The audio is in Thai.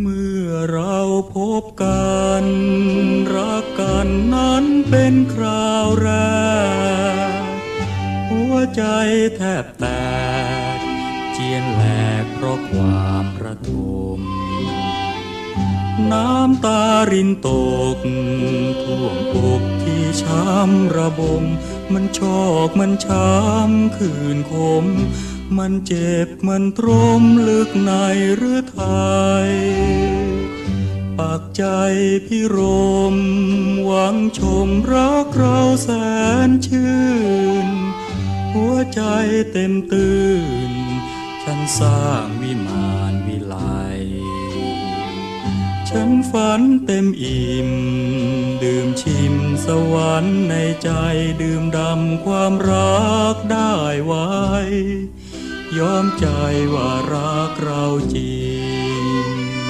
เมื่อเราพบกัน รักกันนั้นเป็นคราวแรก หัวใจแทบแตก เจียนแหลกเพราะความระทม น้ำตารินตก ท่วมอกที่ช้ำระบม มันชอกมันช้ำคืนคมมันเจ็บมันตรมลึกในหรือไทย ใจพี่รม หวังชมรักเราแสนชื่น หัวใจเต็มตื่น ฉันสร้างวิมานวิไลฉันฝันเต็มอิ่ม ดื่มชิมสวรรค์ในใจดื่มดำความรักได้ไว้ ยอมใจว่ารักเราจริง